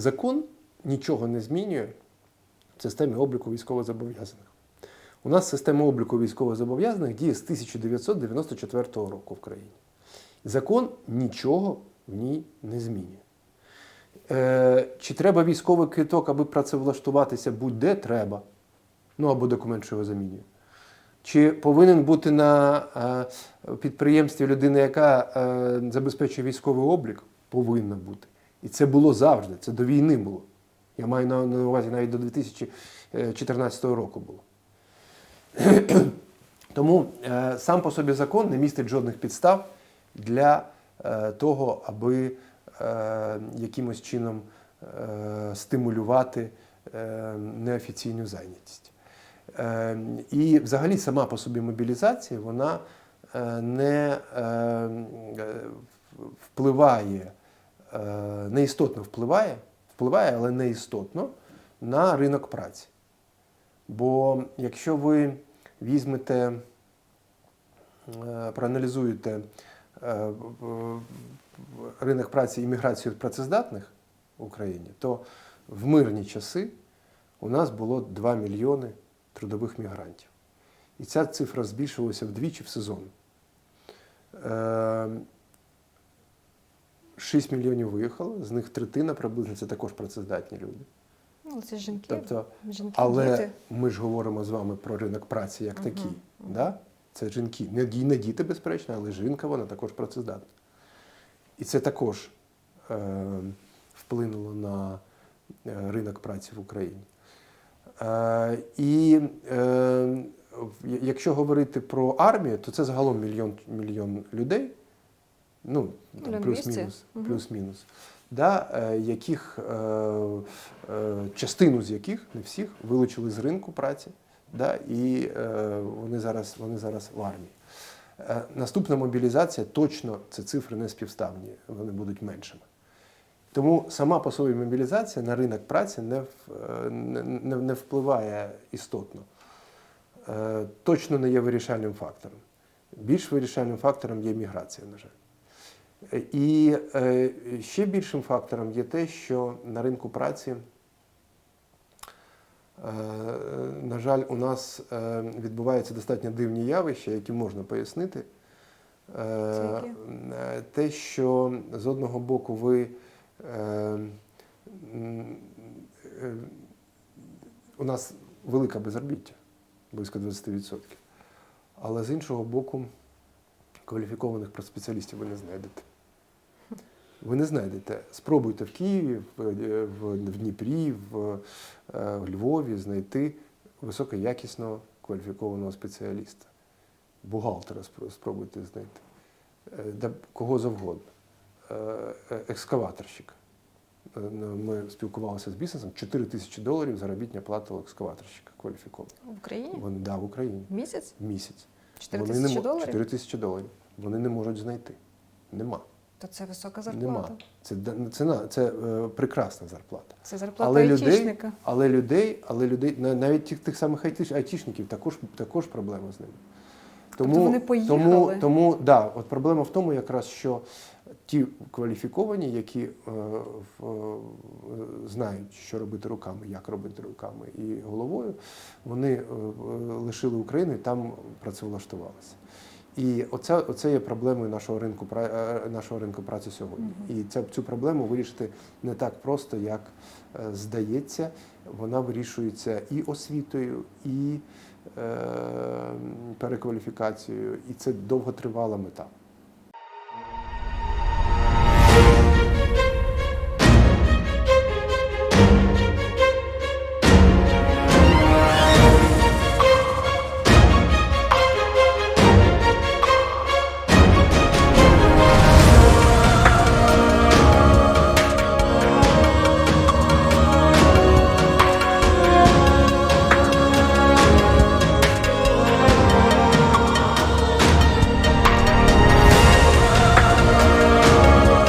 Закон нічого не змінює в системі обліку військовозобов'язаних. У нас система обліку військовозобов'язаних діє з 1994 року в країні. Закон нічого в ній не змінює. Е, чи треба військовий квиток, аби працевлаштуватися будь-де? Треба. Ну або документ, що його замінює. Чи повинен бути на е, підприємстві людина, яка е, забезпечує військовий облік? Повинна бути. І це було завжди, це до війни було. Я маю на, увазі навіть до 2014 року було. Тому е, сам по собі закон не містить жодних підстав для е, того, аби е, якимось чином е, стимулювати е, неофіційну зайнятість. Е, і взагалі сама по собі мобілізація, вона е, не е, е, впливає, е, неістотно впливає, впливає, але не істотно на ринок праці. Бо якщо ви візьмете, е, проаналізуєте е, ринок праці і міграцію працездатних в Україні, то в мирні часи у нас було 2 мільйони трудових мігрантів. І ця цифра збільшилася вдвічі в сезон. Е, 6 мільйонів виїхало, з них третина приблизно це також працездатні люди. Ну, це жінки. Тобто, жінки, але діти. ми ж говоримо з вами про ринок праці як Мгм, такий. Да? Це жінки. Не, не діти, безперечно, але жінка вона також працездатна. І це також е, вплинуло на е, ринок праці в Україні. Е, і е, якщо говорити про армію, то це загалом мільйон, мільйон людей. Ну, там, плюс-мінус. плюс-мінус. Да, е, яких, е, е, частину з яких, не всіх, вилучили з ринку праці, да, і е, вони, зараз, вони зараз в армії. Е, наступна мобілізація точно це цифри не співставні, вони будуть меншими. Тому сама по собі мобілізація на ринок праці не, в- не, не, впливає істотно. Точно не є вирішальним фактором. Більш вирішальним фактором є міграція, на жаль. І е, ще більшим фактором є те, що на ринку праці, е, на жаль, у нас е, відбуваються достатньо дивні явища, які можна пояснити. Те, що з одного боку ви у нас велика безробіття, близько 20%. Але з іншого боку, кваліфікованих спеціалістів ви не знайдете. Ви не знайдете. Спробуйте в Києві, в, в, в Дніпрі, в, е, в Львові знайти високоякісного кваліфікованого спеціаліста. Бухгалтера спробуйте знайти. Е, кого завгодно. Е, е, Екскаваторщик. Е, Ми спілкувалися з бізнесом. 4 тисячі доларів заробітня плата у екскаваторщика кваліфікованого. В Україні? Вони да, в Україні місяць? в місяць. 4 тисячі доларів? 4 тисячі доларів. Вони не можуть знайти. Нема. То це висока зарплата. Нема. Це, да- це, це е, прекрасна зарплата. Це зарплата Але людей, але людей, але людей, на- навіть тих, тих самих айтішників також, також проблема з ними. Тобто вони поїхали? Тому, тому да, от проблема в тому, якраз що ті кваліфіковані, які е, е, знають, що робити руками, як робити руками і головою, вони е, е, лишили Україну і там працевлаштувалися. І оце, оце є проблемою нашого ринку, е, нашого ринку праці сьогодні. І ця, цю проблему вирішити не так просто, як е, здається. Вона вирішується і освітою, і е, перекваліфікацією, і це довготривала мета.